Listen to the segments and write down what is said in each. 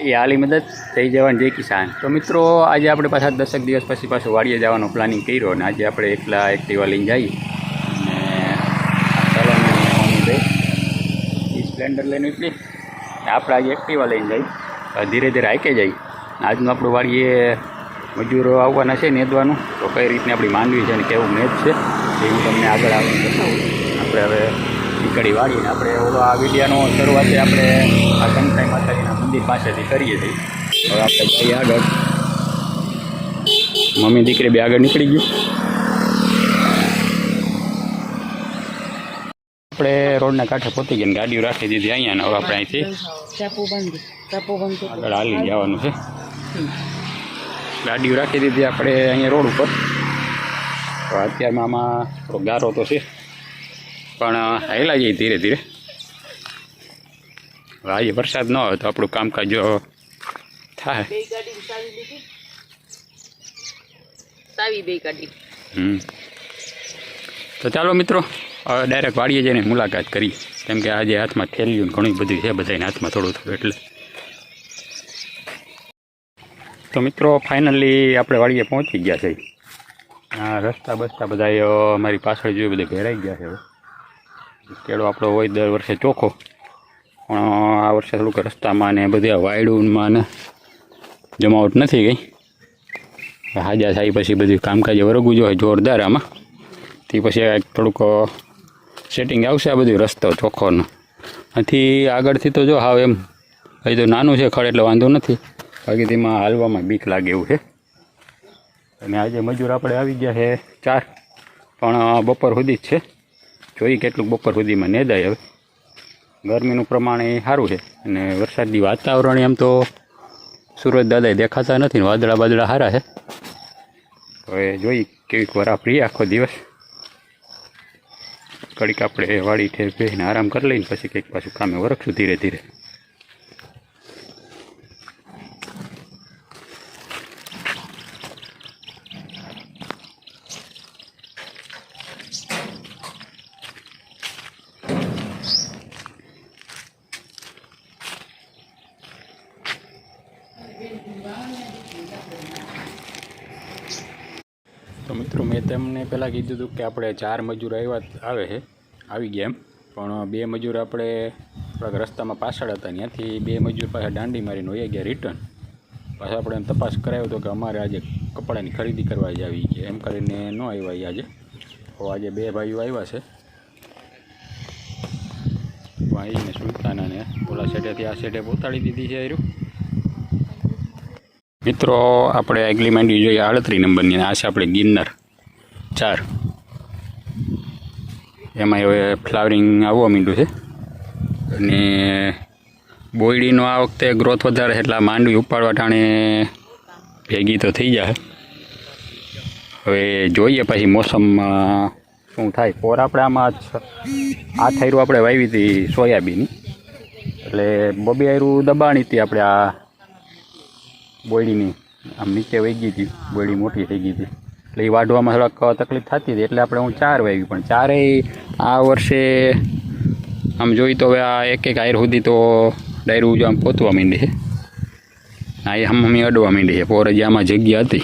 એ આલી મદદ થઈ જવાની જય કિસાન. તો મિત્રો, આજે આપણે પાછા દસેક દિવસ પછી પાછું વાડીએ જવાનો પ્લાનિંગ કર્યો અને આજે આપણે એકલા એક્ટિવા લઈને જઈએ. અને ચાલો એ સ્પ્લેન્ડર લઈને એટલી આપણે આજે એક્ટિવા લઈને જઈએ. ધીરે ધીરે હાઈકે જઈએ. આજનું આપણું વાડીએ મજૂરો આવવાના છે નેદવાનું. તો કઈ રીતની આપણી માંડવી છે અને કેવું મેચ છે, એ હું તમને આગળ આવીને આપણે હવે નીકળી વાળીને આપણે ઓલો આ વિડીયાનો શરૂઆત આપણે આ કંકાઈ માતાજીના મંદિર પાસેથી કરીએ છીએ. હવે આપણે જઈએ આગળ. મમ્મી દીકરી બે આગળ નીકળી ગયું. આપણે રોડના કાંઠે પહોંચી ગયા ગાડીઓ રાખી દીધી અહીંયા હવે આપણે અહીંથી આગળ હાલી જવાનું છે. ગાડીઓ રાખી દીધી આપણે અહીંયા રોડ ઉપર. તો અત્યારમાં આમાં થોડો ગારો તો છે. પણ હાલા જઈએ ધીરે ધીરે. આજે વરસાદ ન હોય તો આપણું કામકાજ જો થાય. હમ. તો ચાલો મિત્રો હવે ડાયરેક્ટ વાડીએ જઈને મુલાકાત કરી. કેમ કે આજે હાથમાં થેલ્યું ઘણી બધી છે બધાને હાથમાં થોડું થોડું એટલે. તો મિત્રો ફાઇનલી આપણે વાડીએ પહોંચી ગયા છે આ રસ્તા બસ્તા બધા અમારી પાછળ જોયું બધા ઘેરાઈ ગયા છે હવે. કેળો આપણો હોય દર વર્ષે ચોખ્ખો. પણ આ વર્ષે થોડુંક રસ્તામાં ને બધી વાયડુમાં ને જમાવટ નથી ગઈ. હાજા થાય પછી બધું કામકાજ વરગવું જોઈએ જોરદાર આમાં. તે પછી થોડુંક સેટિંગ આવશે આ બધું રસ્તો ચોખ્ખોનો. આથી આગળથી તો જો હાવ એમ, હજી તો નાનું છે ખડ એટલે વાંધો નથી. બાકી તેમાં હાલવામાં બીક લાગે એવું છે. અને આજે મજૂર આપણે આવી ગયા છે ચાર, પણ બપોર સુધી જ છે. જોઈએ કેટલુંક બપોર સુધીમાં નેદાય હવે. ગરમીનું પ્રમાણ એ સારું છે અને વરસાદની વાતાવરણ એમ તો સુરત દાદા દેખાતા નથી વાદળા બાદળા સારા છે. હવે જોઈ કેવીક વાર આપણી આખો દિવસ. કડીક આપણે વાડી ઠેર બેસીને આરામ કરી લઈને પછી કંઈક પાછું કામે વરખશું ધીરે ધીરે. તો મિત્રો મેં તમને પહેલાં કીધું હતું કે આપણે ચાર મજૂર આવ્યા આવે છે, આવી ગયા એમ. પણ બે મજૂર આપણે થોડાક રસ્તામાં પાછળ હતા ત્યાંથી બે મજૂર પાછા દાંડી મારીને હોય ગયા રિટર્ન પાછા આપણે એમ તપાસ કરાવ્યો હતો કે અમારે આજે કપડાની ખરીદી કરવા જ આવી ગયા. એમ કરીને ન આવ્યા એ આજે. તો આજે બે ભાઈઓ આવ્યા છે. ભાઈને સુલતાનાને ઓલા સેટેથી આ સેટે પહોંચાડી દીધી છે આર્યું મિત્રો, આપણે માંડી જોઈએ આડત્રીસ નંબરની આ છે આપણે ગિરનાર. ચાર. એમાં હવે ફ્લાવરિંગ આવવા માંડ્યું છે. અને બોયડીનો આ વખતે ગ્રોથ વધારે એટલે આ માંડવી ઉપાડવા ટાણે ભેગી તો થઈ જાય. હવે જોઈએ પછી મોસમમાં શું થાય. પોર આપણે આમાં આ થાયરું આપણે વાવી હતી સોયાબીન એટલે બબે આયરું દબાણી હતી આપણે આ બોયડીની. આમ નીચે વહી ગઈ હતી. બોયડી મોટી થઈ ગઈ હતી. એટલે એ વાઢવામાં થોડાક તકલીફ થતી હતી. એટલે આપણે હું ચાર વાવી પણ ચારેય આ વર્ષે આમ જોઈ તો હવે આ એક એક આયર સુધી તો ડાયરું જો આમ પોતવા માંડી છે. આ હમ હમી અડવા માંડી છે. પોર આમાં જગ્યા હતી.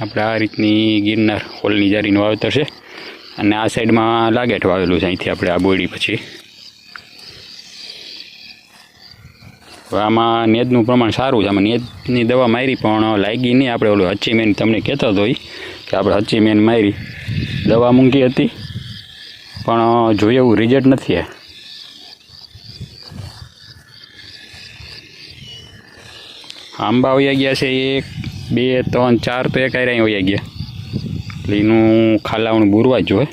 આપણે આ રીતની ગિરનાર હોલની જારીનું વાવેતર છે. અને આ સાઈડમાં લાગેટ વાવેલું છે, અહીંથી આપણે આ બોડી પછી. આમાં નેદનું પ્રમાણ સારું છે, આમાં નેદની દવા મારી, પણ લાગી નહીં આપણે ઓલું હચ્ચીમેન તમને કહેતો હતો કે આપણે હચ્ચીમેન મારી. દવા મૂંઘી હતી, પણ જોઈએ એવું રિઝલ્ટ નથી આંબા વયા ગયા છે એક, બે, ત્રણ, ચાર તો એક આયરા વયા ગયા. એટલે એનું ખાલાવણું બુરવા જોઈએ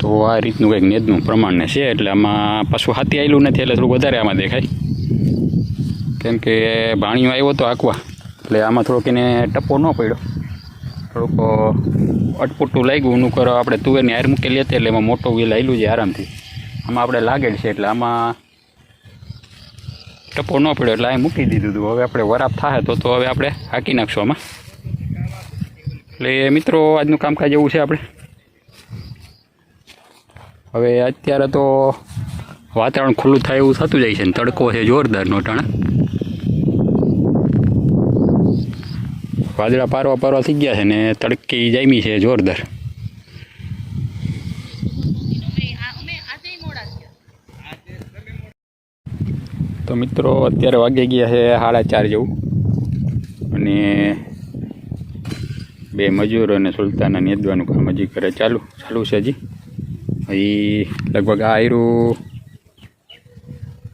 તો આ રીતનું કંઈક નેદનું પ્રમાણને છે, એટલે આમાં પાછું હાથી આવેલું નથી, એટલે થોડું વધારે આમાં દેખાય. કેમ કે ભાણિયો આવ્યો તો આંકવા એટલે આમાં થોડોક એને ટપ્પો ન પડ્યો. થોડુંક અટપુટું લાગ્યું, એનું કરો આપણે તુવેરની હાર મૂકેલી હતી, એટલે એમાં મોટો વ્હીલ આવેલું છે આરામથી. આમાં આપણે લાગેલ છે એટલે આમાં ટપો ન પડ્યો એટલે અહીં મૂકી દીધું હતું. હવે આપણે વરાપ થાય તો તો હવે આપણે હાકી નાખશું આમાં. એટલે મિત્રો, આજનું કામકાજ એવું છે આપણે. હવે અત્યારે તો વાતાવરણ ખુલ્લું થાય એવું થતું જાય છે ને. તડકો છે જોરદારનો ટાણે. વાદળા પારવા પારવા થઈ ગયા છે ને તડકી જામી છે જોરદાર. તો મિત્રો, અત્યારે વાગી ગયા છે સાડા ચાર જેવું. અને બે મજૂર અને સુલતાના નેદવાનું કામ હજી કરે ચાલુ ચાલુ છે હજી. હજી લગભગ આ આયરું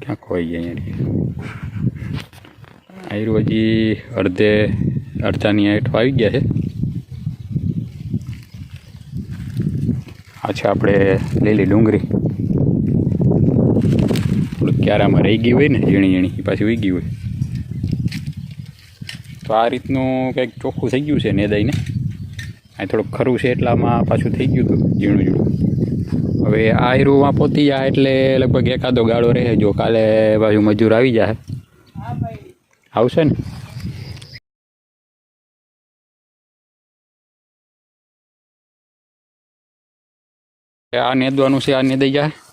ક્યાં ગયા અહીંયા આયરું હજી અડધે, અડધાની હેઠ આવી ગયા છે. આ આપણે લીલી ડુંગળી. ક્યારામાં રહી ગઈ હોય ને, ઝીણી ઝીણી એ પાછી ઉગી હોય. તો આ રીતનું કંઈક ચોખ્ખું થઈ ગયું છે નેદાઈને. આ થોડુંક ખરું છે એટલામાં પાછું થઈ ગયું હતું, ઝીણું ઝીણું. હવે આ આયરુમાં પોતી જાય એટલે લગભગ એકાદો ગાળો રહે, જો કાલે બાજુ મજૂર આવી જાય. આવશે ને? આ નેદવાનું છે, આ નેદાઈ જાય.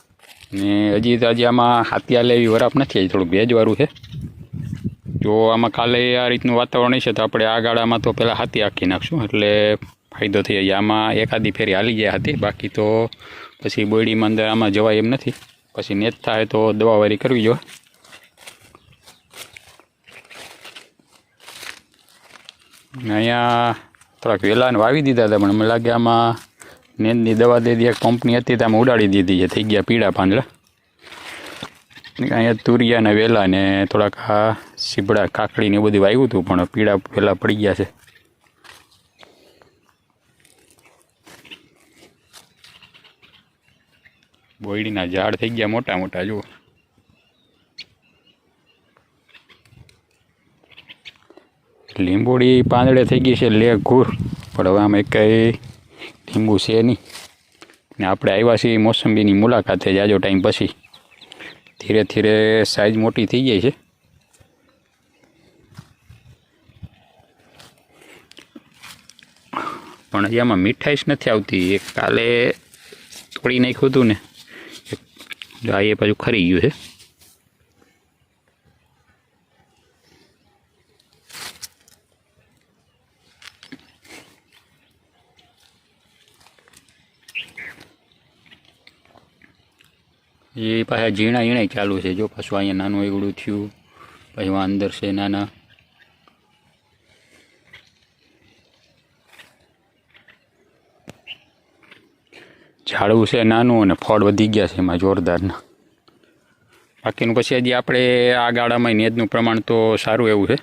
ને હજી તો હજી આમાં હાથિયા લેવી વરાપ નથી, હજી થોડુંક ભેજવાળું છે. જો આમાં કાલે આ રીતનું વાતાવરણ હશે તો આપણે આ ગાળામાં તો પહેલાં હાથી આખી નાખશું, એટલે ફાયદો થઈ જાય. આમાં એકાદી ફેરી હાલી જાય હાથી, બાકી તો પછી બોયડીમાં અંદર આમાં જવાય એમ નથી. પછી નેત થાય તો દવાવારી કરવી જોઈએ અહીંયા થોડાક વેલાને વાવી દીધા હતા, પણ મને લાગે આમાં નેદની દવા દે દી, એક કંપની હતી તો ઉડાડી દીધી છે, થઈ ગયા પીળા પાંદડા. ને અહીંયા તુરિયા ને વેલા ને થોડાક આ સીબડા કાકડી ને એવું બધું વાવ્યું હતું, પણ પીળા વેલા પડી ગયા છે. બોયડીના ઝાડ થઈ ગયા મોટા મોટા, જુઓ. લીંબોડી પાંદડે થઈ ગઈ છે લે ઘૂર. પણ હવે આમાં કંઈ લીંબુ છે નહીં ને આપણે આવ્યા છીએ મોસંબીની મુલાકાતે જાજો ટાઈમ પછી. ધીરે ધીરે સાઈઝ મોટી થઈ જાય છે. પણ આમાં મીઠાઈશ નથી આવતી. એ કાલે તોડી નાખ્યું હતું ને. આ એ પાછું ખરી ગયું છે. એ પાછા ઝીણા ઝીણા ચાલુ છે. જો પાછું અહીંયા નાનું એવડું થયું, પછી અંદર છે નાના. ઝાડવું છે નાનું અને ફળ વધી ગયા છે એમાં જોરદારના. બાકીનું પછી હજી આપણે આ ગાળામાં નેદનું પ્રમાણ તો સારું એવું છે.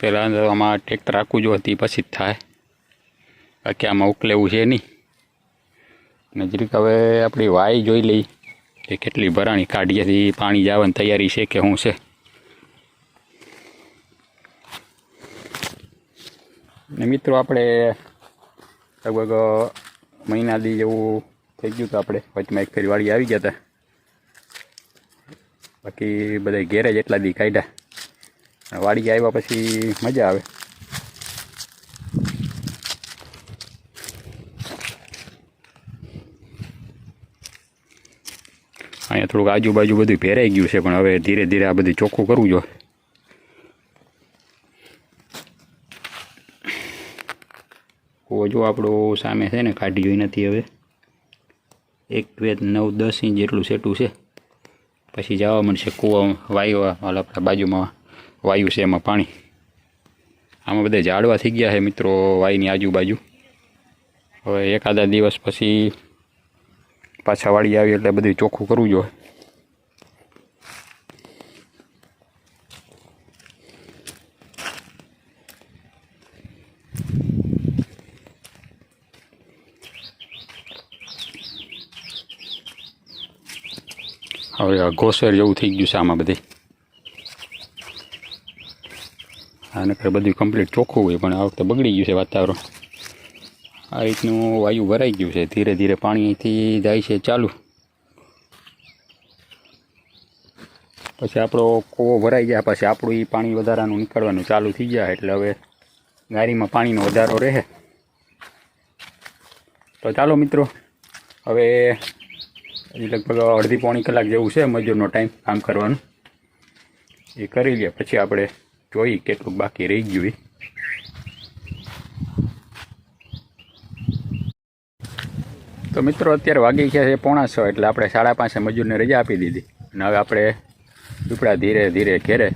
પહેલાં તો આમાં ટ્રેક્ટર રાખવું જો હતી, પછી જ થાય. બાકી આમાં ઉકલેવું છે નહીં. નજરીક હવે આપણી વાય જોઈ લઈ. કે કેટલી ભરાણી કાઢીએથી પાણી જવાની તૈયારી છે કે શું છે? ને મિત્રો આપણે લગભગ મહિના દી જેવું થઈ ગયું હતું આપણે વચમાં એક ફેરી વાળી આવી ગયા હતા બાકી બધા ઘેરે જ એટલા દી કાઢ્યા. વાડી આવ્યા પછી મજા આવે. અહીંયા થોડુંક આજુબાજુ બધું ભેરાઈ ગયું છે, પણ હવે ધીરે ધીરે આ બધું ચોખ્ખું કરવું જોઈએ. જો આપણો સામે છે ને કાઢી જોઈ નથી હવે. એક, બે, નવ, દસ ઇંચ જેટલું સેટું છે. પછી જવા મળશે કૂવા, વાયુ આપણા બાજુમાં વાયુ છે એમાં પાણી. આમાં બધા ઝાડવા થઈ ગયા છે મિત્રો, વાયની આજુબાજુ. હવે એકાદા દિવસ પછી પાછા વાળી આવી એટલે બધું ચોખ્ખું કરવું જોઈએ. હવે આ ઘોસેર જેવું થઈ ગયું છે આમાં બધી. આને બધું કમ્પ્લીટ ચોખ્ખું હોય, પણ આ વખતે બગડી ગયું છે વાતાવરણ. આ રીતનું વાયુ ભરાઈ ગયું છે. ધીરે ધીરે પાણીથી જાય છે. ચાલુ. પછી આપણો કૂવો ભરાઈ જાય પછી આપણું એ પાણી વધારાનું નીકળવાનું ચાલુ થઈ જાય એટલે હવે ગાડીમાં પાણીનો વધારો રહે. તો ચાલો મિત્રો, હવે લગભગ અડધી પોણી કલાક જેવું છે મજૂરનો ટાઈમ કામ કરવાનું. એ કરી લે. પછી આપણે જોઈ કેટલું બાકી રહી ગયું તો મિત્રો અત્યારે વાગી ગયા છે પોણા છ એટલે આપણે સાડા પાંચે મજૂરને રજા આપી દીધી. અને હવે આપણે પીપળા ધીરે ધીરે ઘેરે.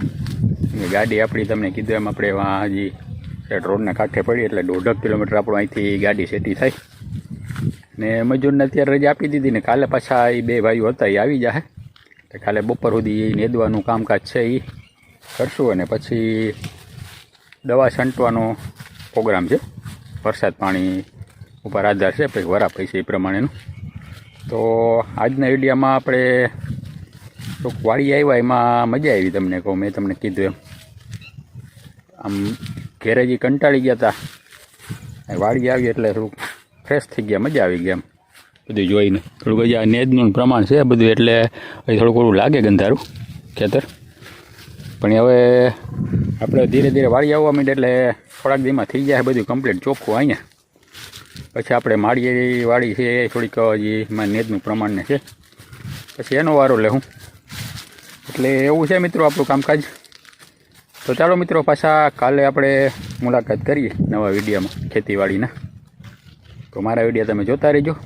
ગાડી આપણી તમને કીધું એમ આપણે વાં હજી રોડના કાંઠે પડી, એટલે દોઢક કિલોમીટર આપણું અહીંથી ગાડી સેટી થાય ને મજૂરને અત્યારે રજા આપી દીધી ને કાલે પાછા એ બે ભાઈઓ હતા એ આવી જાય તો કાલે બપોર સુધી એ નેદવાનું કામકાજ છે એ કરશું અને પછી દવા છંટવાનો પ્રોગ્રામ છે. વરસાદ પાણી ઉપર આધાર છે પછી વરા પૈસા એ પ્રમાણેનું. તો આજના વિડીયામાં આપણે થોડુંક વાડી આવ્યા, એમાં મજા આવી તમને કહું, મેં તમને કીધું એમ. આમ ઘેરે જે કંટાળી ગયા હતા વાડી આવી એટલે થોડુંક ફ્રેશ થઈ ગયા, મજા આવી ગયા એમ. બધું જોઈને. થોડુંક હજી આ નેજનું પ્રમાણ છે બધું, એટલે હજી થોડુંક ઓલું લાગે ગંધારું, ખેતર. પણ હવે આપણે ધીરે ધીરે વાળી આવવા માંડે એટલે થોડાક દીમાં થઈ જાય, બધું કમ્પ્લીટ ચોખ્ખું અહીંયા. પછી આપણે માળી વાળી છે, એ થોડીક હજી નેજનું પ્રમાણને છે. પછી એનો વારો લેવું એટલે એવું છે મિત્રો આપણું કામકાજ. તો ચાલો મિત્રો, પાછા કાલે આપણે મુલાકાત કરીએ નવા વિડીયામાં ખેતીવાડીના. તો મારા વિડીયા તમે જોતા રહેજો.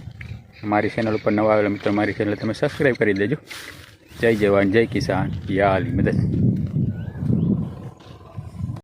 મારી ચેનલ ઉપર નવા આવેલા મિત્રો, મારી ચેનલ તમે સબસ્ક્રાઈબ કરી દેજો. જય જવાન, જય કિસાન. યા મદદ.